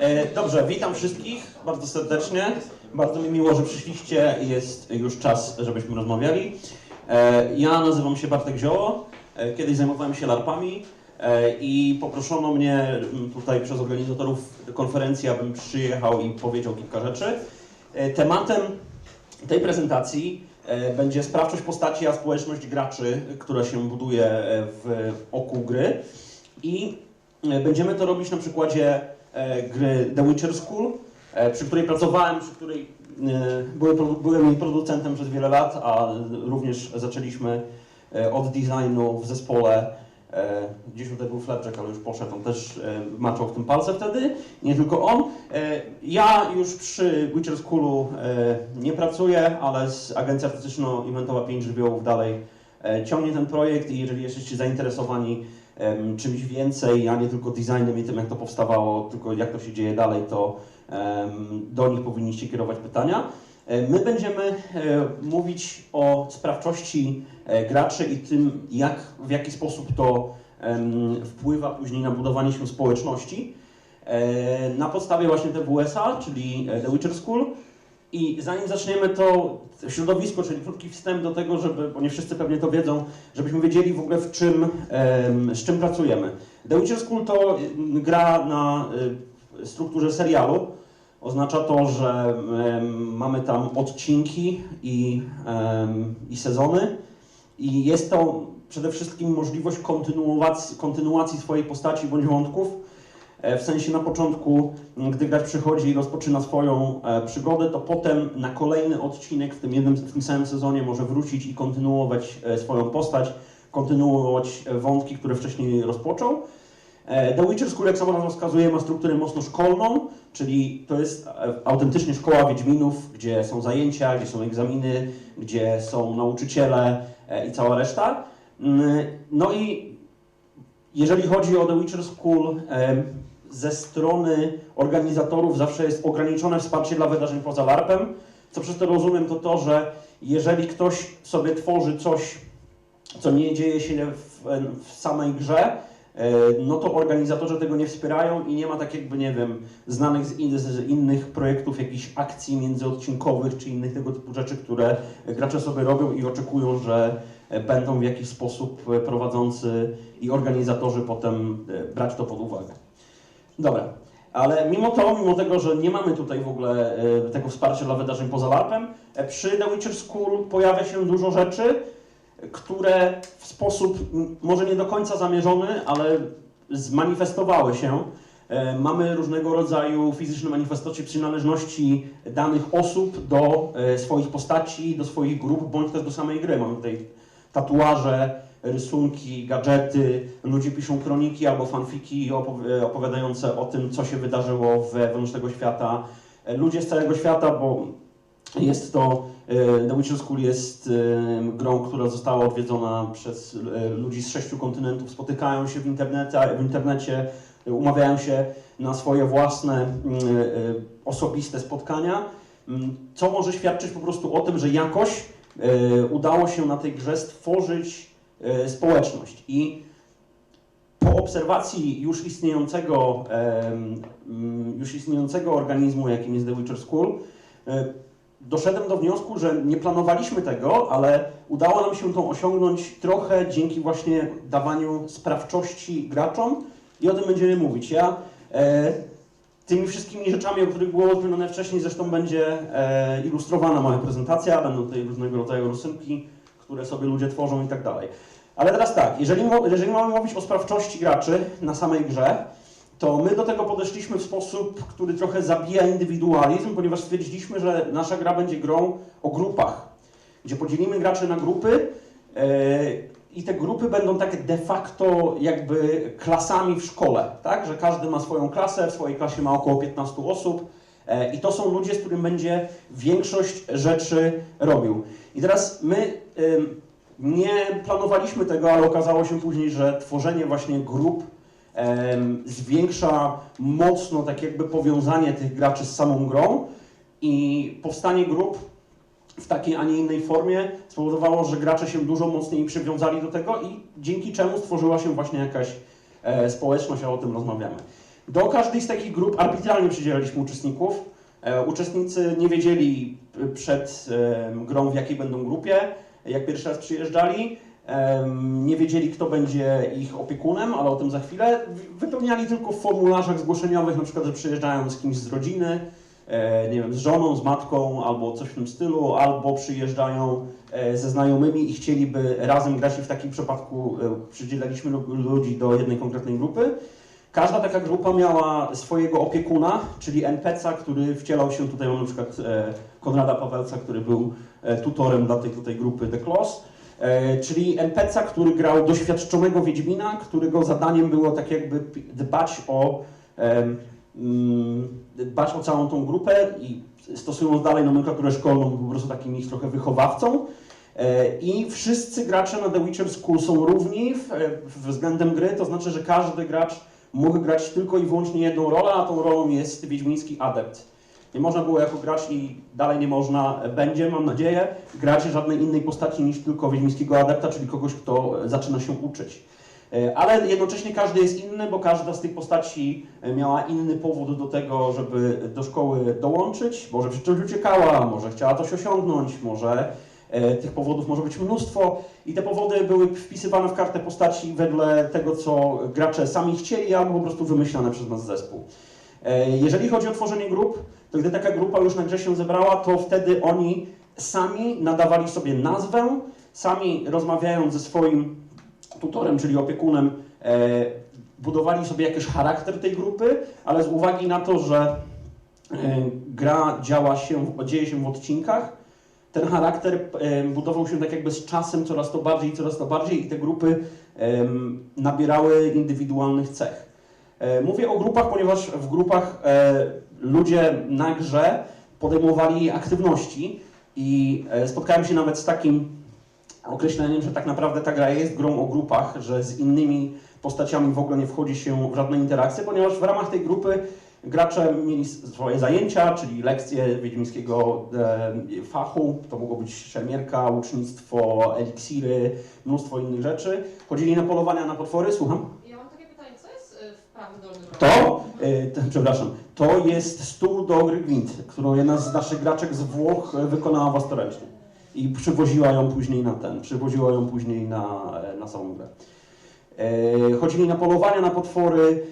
E, Dobrze, witam wszystkich bardzo serdecznie. Bardzo mi miło, że przyszliście jest już czas, żebyśmy rozmawiali. E, Ja nazywam się Bartek Zioło. E, Kiedyś zajmowałem się larpami i poproszono mnie tutaj przez organizatorów konferencji, abym przyjechał i powiedział kilka rzeczy. Tematem tej prezentacji będzie sprawczość postaci, a społeczność graczy, która się buduje w oku gry. I będziemy to robić na przykładzie e, gry The Witcher School, e, przy której pracowałem, przy której e, byłem, jej producentem przez wiele lat, a również zaczęliśmy e, od designu w zespole. E, Gdzieś tutaj był Flapjack, ale już poszedł, on też e, maczał w tym palce wtedy, nie tylko on. E, Ja już przy Witcher Schoolu e, nie pracuję, ale agencja artystyczno-eventowa 5 żywiołów dalej e, ciągnie ten projekt i jeżeli jesteście zainteresowani czymś więcej, a nie tylko designem i tym, jak to powstawało, tylko jak to się dzieje dalej, to do nich powinniście kierować pytania. E, My będziemy e, mówić o sprawczości e, graczy i tym, jak, w jaki sposób to wpływa później na budowanie się społeczności. Na podstawie właśnie TWS-a, czyli The Witcher School. I zanim zaczniemy to środowisko, czyli krótki wstęp do tego, żeby, bo nie wszyscy pewnie to wiedzą, żebyśmy wiedzieli w ogóle w czym, z czym pracujemy. The Witcher School to gra na strukturze serialu. Oznacza to, że mamy tam odcinki i, i sezony. I jest to przede wszystkim możliwość kontynuacji, kontynuacji swojej postaci bądź wątków. E, W sensie na początku, gdy gracz przychodzi i rozpoczyna swoją e, przygodę, to potem na kolejny odcinek w tym jednym, w tym samym sezonie może wrócić i kontynuować e, swoją postać, kontynuować wątki, które wcześniej rozpoczął. The Witcher School, jak sama nazwa wskazuje, ma strukturę mocno szkolną, czyli to jest autentycznie szkoła Wiedźminów, gdzie są zajęcia, gdzie są egzaminy, gdzie są nauczyciele i cała reszta. Mm, No i jeżeli chodzi o The Witcher School, ze strony organizatorów zawsze jest ograniczone wsparcie dla wydarzeń poza LARPem. Co przez to rozumiem, to to, że jeżeli ktoś sobie tworzy coś, co nie dzieje się w, w samej grze, e, no to organizatorzy tego nie wspierają i nie ma tak jakby, nie wiem, znanych z, in, z innych projektów jakichś akcji międzyodcinkowych czy innych tego typu rzeczy, które gracze sobie robią i oczekują, że e, będą w jakiś sposób e, prowadzący i organizatorzy potem brać to pod uwagę. Dobra, ale mimo to, mimo tego, że nie mamy tutaj w ogóle e, tego wsparcia dla wydarzeń poza LARPem, e, przy The Witcher School pojawia się dużo rzeczy, które w sposób może nie do końca zamierzony, ale zmanifestowały się. E, Mamy różnego rodzaju fizyczne manifestacje przynależności danych osób do swoich postaci, do swoich grup, bądź też do samej gry. Mamy tutaj tatuaże, rysunki, gadżety, ludzie piszą kroniki albo fanfiki opowi- opowiadające o tym, co się wydarzyło wewnątrz tego świata. Ludzie z całego świata, bo jest to, e, The Witcher School jest e, grą, która została odwiedzona przez e, ludzi z sześciu kontynentów, spotykają się w internecie, w internecie umawiają się na swoje własne osobiste spotkania, mm, co może świadczyć po prostu o tym, że jakoś udało się na tej grze stworzyć społeczność. I po obserwacji już istniejącego, em, mm, już istniejącego organizmu, jakim jest The Witcher School, e, doszedłem do wniosku, że nie planowaliśmy tego, ale udało nam się to osiągnąć trochę dzięki właśnie dawaniu sprawczości graczom i o tym będziemy mówić. Ja e, tymi wszystkimi rzeczami, o których było wspomniane wcześniej, zresztą będzie e, ilustrowana moja prezentacja, będą tutaj różnego rodzaju rysunki, które sobie ludzie tworzą i tak dalej. Ale teraz tak, jeżeli, jeżeli mamy mówić o sprawczości graczy na samej grze, to my do tego podeszliśmy w sposób, który trochę zabija indywidualizm, ponieważ stwierdziliśmy, że nasza gra będzie grą o grupach, gdzie podzielimy graczy na grupy e, i te grupy będą tak de facto jakby klasami w szkole, tak? Że każdy ma swoją klasę, w swojej klasie ma około 15 osób e, i to są ludzie, z którym będzie większość rzeczy robił. I teraz my nie planowaliśmy tego, ale okazało się później, że tworzenie właśnie grup zwiększa mocno tak jakby powiązanie tych graczy z samą grą i powstanie grup w takiej, a nie innej formie spowodowało, że gracze się dużo mocniej przywiązali do tego i dzięki czemu stworzyła się właśnie jakaś e, społeczność, a o tym rozmawiamy. Do każdej z takich grup arbitralnie przydzielaliśmy uczestników. E, Uczestnicy nie wiedzieli p- przed grą, w jakiej będą grupie, jak pierwszy raz przyjeżdżali. Nie wiedzieli, kto będzie ich opiekunem, ale o tym za chwilę. Wypełniali tylko w formularzach zgłoszeniowych, na przykład, że przyjeżdżają z kimś z rodziny, e, nie wiem, z żoną, z matką, albo coś w tym stylu, albo przyjeżdżają e, ze znajomymi i chcieliby razem grać i w takim przypadku e, przydzielaliśmy lu- ludzi do jednej konkretnej grupy. Każda taka grupa miała swojego opiekuna, czyli NPC-a, który wcielał się, tutaj mam na przykład Konrada Pawelca, który był tutorem dla tej tutaj grupy The Claws, e, czyli NPC-a, który grał doświadczonego Wiedźmina, którego zadaniem było tak jakby dbać o, mm, dbać o całą tą grupę i stosując dalej nomenklaturę szkolną, po prostu takim ich trochę wychowawcą. E, I wszyscy gracze na The Witcher School są równi e, względem gry, to znaczy, że każdy gracz mógł grać tylko i wyłącznie jedną rolę, a tą rolą jest wiedźmiński adept. Nie można było jako gracz i dalej nie można, będzie, mam nadzieję, grać żadnej innej postaci niż tylko wiedźmińskiego adepta, czyli kogoś, kto zaczyna się uczyć. E, Ale jednocześnie każdy jest inny, bo każda z tych postaci e, miała inny powód do tego, żeby do szkoły dołączyć. Może przed czymś uciekała, może chciała coś osiągnąć, może e, tych powodów może być mnóstwo. I te powody były wpisywane w kartę postaci wedle tego, co gracze sami chcieli, albo po prostu wymyślane przez nas zespół. Jeżeli chodzi o tworzenie grup, to gdy taka grupa już na grze się zebrała, to wtedy oni sami nadawali sobie nazwę, sami rozmawiając ze swoim tutorem, czyli opiekunem, e, budowali sobie jakiś charakter tej grupy, ale z uwagi na to, że e, gra działa się, dzieje się w odcinkach, ten charakter e, budował się tak jakby z czasem coraz to bardziej, coraz to bardziej i te grupy nabierały indywidualnych cech. E, Mówię o grupach, ponieważ w grupach e, ludzie na grze podejmowali aktywności i e, spotkałem się nawet z takim określeniem, że tak naprawdę ta gra jest grą o grupach, że z innymi postaciami w ogóle nie wchodzi się w żadne interakcje, ponieważ w ramach tej grupy gracze mieli swoje zajęcia, czyli lekcje wiedźmińskiego e, fachu, to mogło być szermierka, łucznictwo, eliksiry, mnóstwo innych rzeczy. Chodzili na polowania na potwory, słucham? Ja mam takie pytanie, co jest y, w prawym dolnym rogu? To, e, to, przepraszam, to jest stół do gry Gwint, którą jedna z naszych graczek z Włoch e, wykonała własnoręcznie. I przywoziła ją później na ten, przywoziła ją później na, e, na samą grę. E, chodzili na polowania na potwory,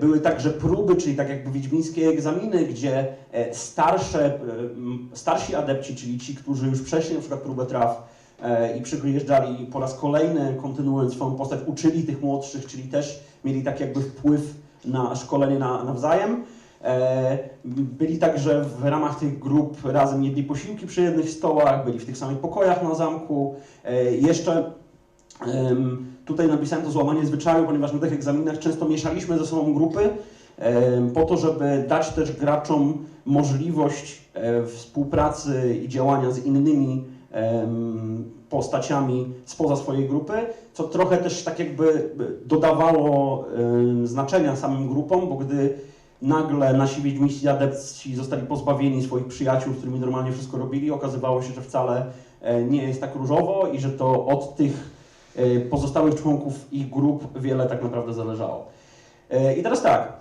były także próby, czyli tak jakby wiedźmińskie egzaminy, gdzie starsze, starsi adepci, czyli ci, którzy już przeszli na przykład próbę traw i przyjeżdżali po raz kolejny, kontynuując swoją postać, uczyli tych młodszych, czyli też mieli tak jakby wpływ na szkolenie na, nawzajem. E, Byli także w ramach tych grup razem jedli posiłki przy jednych stołach, byli w tych samych pokojach na zamku. E, Jeszcze tutaj napisałem to złamanie zwyczaju, ponieważ na tych egzaminach często mieszaliśmy ze sobą grupy po to, żeby dać też graczom możliwość e, współpracy i działania z innymi postaciami spoza swojej grupy, co trochę też tak jakby dodawało znaczenia samym grupom, bo gdy nagle nasi wiedźmiści adepci zostali pozbawieni swoich przyjaciół, z którymi normalnie wszystko robili, okazywało się, że wcale e, nie jest tak różowo i że to od tych e, pozostałych członków ich grup wiele tak naprawdę zależało. E, I teraz tak,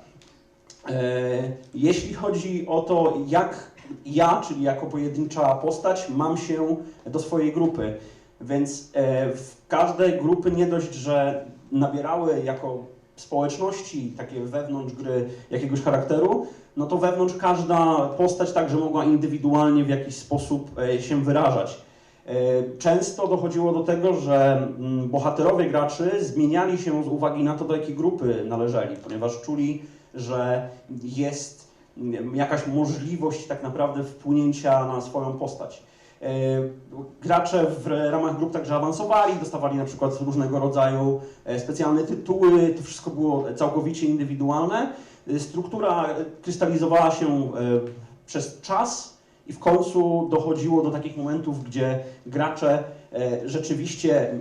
jeśli chodzi o to, jak ja, czyli jako pojedyncza postać, mam się do swojej grupy, więc w każde grupy nie dość, że nabierały jako społeczności, takie wewnątrz gry jakiegoś charakteru, no to wewnątrz każda postać także mogła indywidualnie w jakiś sposób e, się wyrażać. E, Często dochodziło do tego, że mm, bohaterowie graczy zmieniali się z uwagi na to, do jakiej grupy należeli, ponieważ czuli, że jest mm, jakaś możliwość tak naprawdę wpłynięcia na swoją postać. E, Gracze w ramach grup także awansowali, dostawali na przykład różnego rodzaju e, specjalne tytuły, to wszystko było całkowicie indywidualne. E, Struktura krystalizowała się przez czas i w końcu dochodziło do takich momentów, gdzie gracze rzeczywiście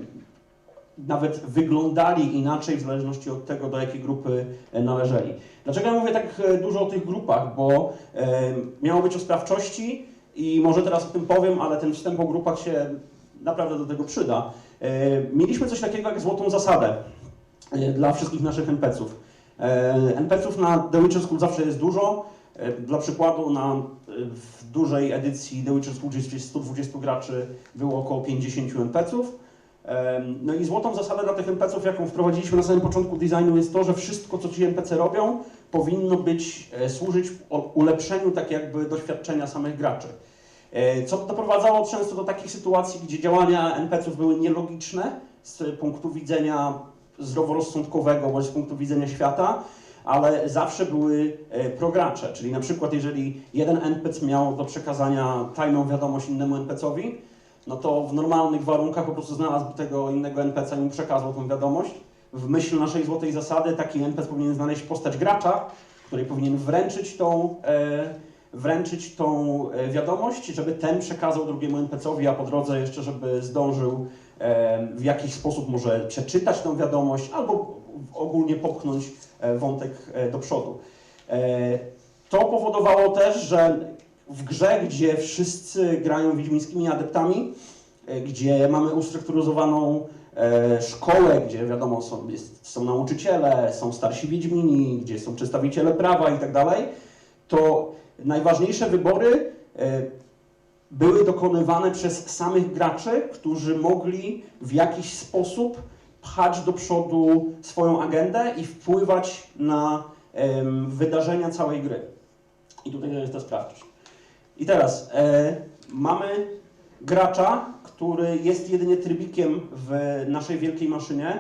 nawet wyglądali inaczej w zależności od tego, do jakiej grupy należeli. Dlaczego ja mówię tak dużo o tych grupach? Bo miało być o sprawczości i może teraz o tym powiem, ale ten wstęp o grupach się naprawdę do tego przyda. E, Mieliśmy coś takiego jak złotą zasadę e, dla wszystkich naszych NPC-ów. E, NPC-ów na The Witcher School zawsze jest dużo. Dla przykładu na w dużej edycji The Witcher School, gdzie jest 120 graczy, było około 50 NPC-ów. No i złotą zasadę dla tych NPC-ów, jaką wprowadziliśmy na samym początku designu, jest to, że wszystko, co ci NPC robią, powinno być, e, służyć ulepszeniu tak jakby doświadczenia samych graczy. E, Co doprowadzało często do takich sytuacji, gdzie działania NPC-ów były nielogiczne z punktu widzenia zdroworozsądkowego bądź z punktu widzenia świata, ale zawsze były e, progracze, czyli na przykład jeżeli jeden NPC miał do przekazania tajną wiadomość innemu NPC-owi, no to w normalnych warunkach po prostu znalazł tego innego NPC i mu przekazał tą wiadomość. W myśl naszej złotej zasady taki NPC powinien znaleźć postać gracza, której powinien wręczyć tą, e, wręczyć tą e, wiadomość, żeby ten przekazał drugiemu NPC-owi, a po drodze jeszcze, żeby zdążył e, w jakiś sposób może przeczytać tą wiadomość albo ogólnie popchnąć e, wątek e, do przodu. E, To powodowało też, że w grze, gdzie wszyscy grają wiedźmińskimi adeptami, e, gdzie mamy ustrukturyzowaną e, szkołę, gdzie wiadomo są, jest, są nauczyciele, są starsi wiedźmini, gdzie są przedstawiciele prawa i tak dalej, to najważniejsze wybory e, były dokonywane przez samych graczy, którzy mogli w jakiś sposób pchać do przodu swoją agendę i wpływać na wydarzenia całej gry. I tutaj jest to sprawdzić. I teraz e, mamy gracza, który jest jedynie trybikiem w naszej wielkiej maszynie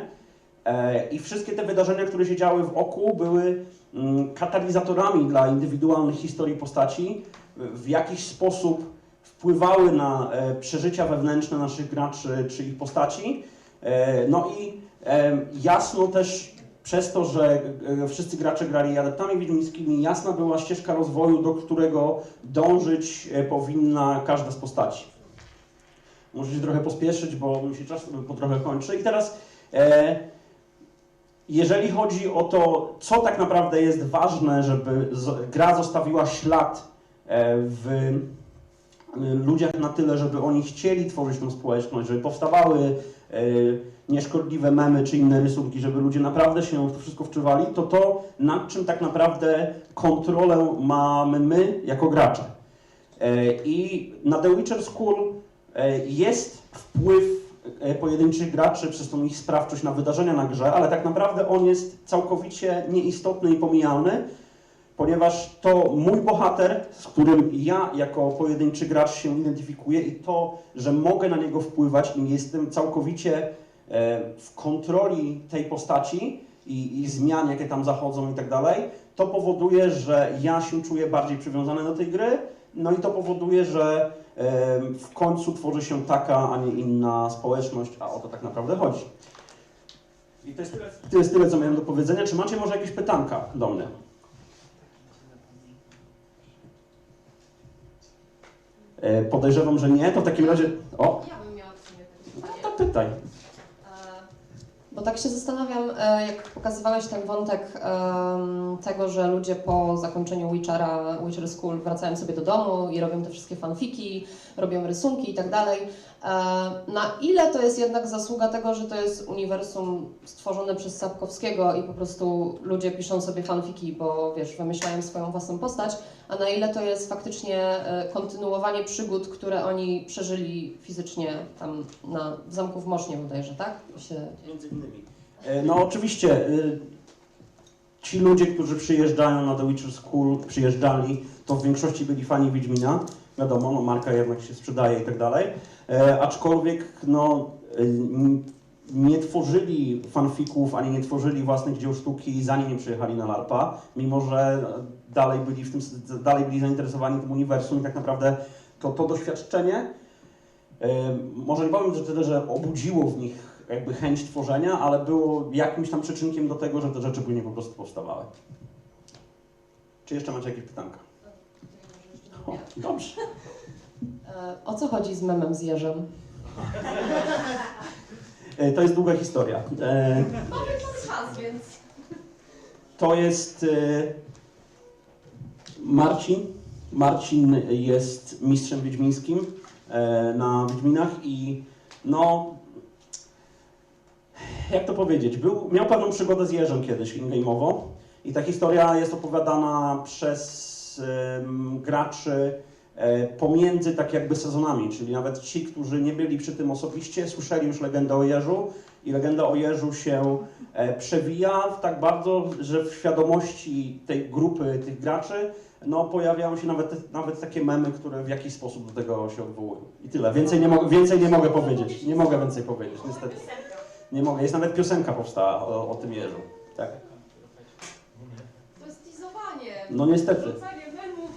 e, i wszystkie te wydarzenia, które się działy w oku, były mm, katalizatorami dla indywidualnych historii postaci, w jakiś sposób wpływały na e, przeżycia wewnętrzne naszych graczy czy ich postaci. E, no i e, jasno też przez to, że e, wszyscy gracze grali adeptami wiedźmińskimi, jasna była ścieżka rozwoju, do którego dążyć e, powinna każda z postaci. Muszę się trochę pospieszyć, bo mi się czas po trochę kończy. I teraz, e, jeżeli chodzi o to, co tak naprawdę jest ważne, żeby z, gra zostawiła ślad e, w ludziach na tyle, żeby oni chcieli tworzyć tą społeczność, żeby powstawały nieszkodliwe memy czy inne rysunki, żeby ludzie naprawdę się w to wszystko wczuwali, to to, nad czym tak naprawdę kontrolę mamy my jako gracze. E, I na The Witcher School e, jest wpływ e, pojedynczych graczy przez tą ich sprawczość na wydarzenia na grze, ale tak naprawdę on jest całkowicie nieistotny i pomijalny, ponieważ to mój bohater, z którym ja jako pojedynczy gracz się identyfikuję i to, że mogę na niego wpływać i jestem całkowicie e, w kontroli tej postaci i, i zmian, jakie tam zachodzą i tak dalej, to powoduje, że ja się czuję bardziej przywiązany do tej gry, no i to powoduje, że w końcu tworzy się taka, a nie inna społeczność, a o to tak naprawdę chodzi. I to jest tyle, to jest tyle co miałem do powiedzenia. Czy macie może jakieś pytanka do mnie? Podejrzewam, że nie, to w takim razie. O, Ja bym miała w sumie takie no pytanie. to pytaj. Bo tak się zastanawiam, e, jak pokazywałeś ten wątek tego, że ludzie po zakończeniu Witchera, Witcher School wracają sobie do domu i robią te wszystkie fanfiki, robią rysunki i tak dalej. E, Na ile to jest jednak zasługa tego, że to jest uniwersum stworzone przez Sapkowskiego i po prostu ludzie piszą sobie fanfiki, bo wiesz, wymyślają swoją własną postać, a na ile to jest faktycznie e, kontynuowanie przygód, które oni przeżyli fizycznie tam na, w zamku w Mosznie bodajże, tak? Się Między innymi. E, No oczywiście, y, ci ludzie, którzy przyjeżdżają na The Witcher School, przyjeżdżali, to w większości byli fani Wiedźmina. Wiadomo, no marka jednak się sprzedaje i tak dalej. E, Aczkolwiek, no, nie tworzyli fanfików, ani nie tworzyli własnych dzieł sztuki, zanim nie przyjechali na LARPA, mimo że dalej byli, w tym, dalej byli zainteresowani tym uniwersum i tak naprawdę to, to doświadczenie E, Może nie powiem, że tyle, że obudziło w nich jakby chęć tworzenia, ale było jakimś tam przyczynkiem do tego, że te rzeczy później po prostu powstawały. Czy jeszcze macie jakieś pytanka? O, dobrze. O co chodzi z memem z Jerzem? E, To jest długa historia. E, to czas, więc To jest e, Marcin. Marcin jest mistrzem wiedźmińskim na Wiedźminach i no jak to powiedzieć, był, miał pewną przygodę z Jerzem kiedyś in-game'owo I ta historia jest opowiadana przez graczy e, pomiędzy tak jakby sezonami, czyli nawet ci, którzy nie byli przy tym osobiście, słyszeli już legendę o Jerzu i legenda o Jerzu się e, przewija tak bardzo, że w świadomości tej grupy tych graczy no, pojawiają się nawet, nawet takie memy, które w jakiś sposób do tego się odwołują. I tyle. Więcej nie, mo- więcej nie mogę powiedzieć. Nie mogę więcej powiedzieć, niestety. Nie mogę. Jest nawet piosenka powstała o, o tym Jerzu. Tak. To jest teasowanie. No niestety. Wrzucanie memów,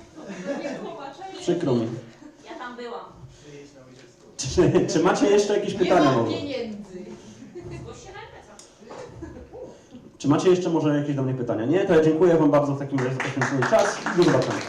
nie tłumaczenie. Przykro mi. Ja tam byłam. Czy, czy macie jeszcze jakieś Nie pytania mam może? pieniędzy. Czy macie jeszcze może jakieś do mnie pytania? Nie? To ja dziękuję Wam bardzo w takim razie za poświęcony czas i do zobaczenia.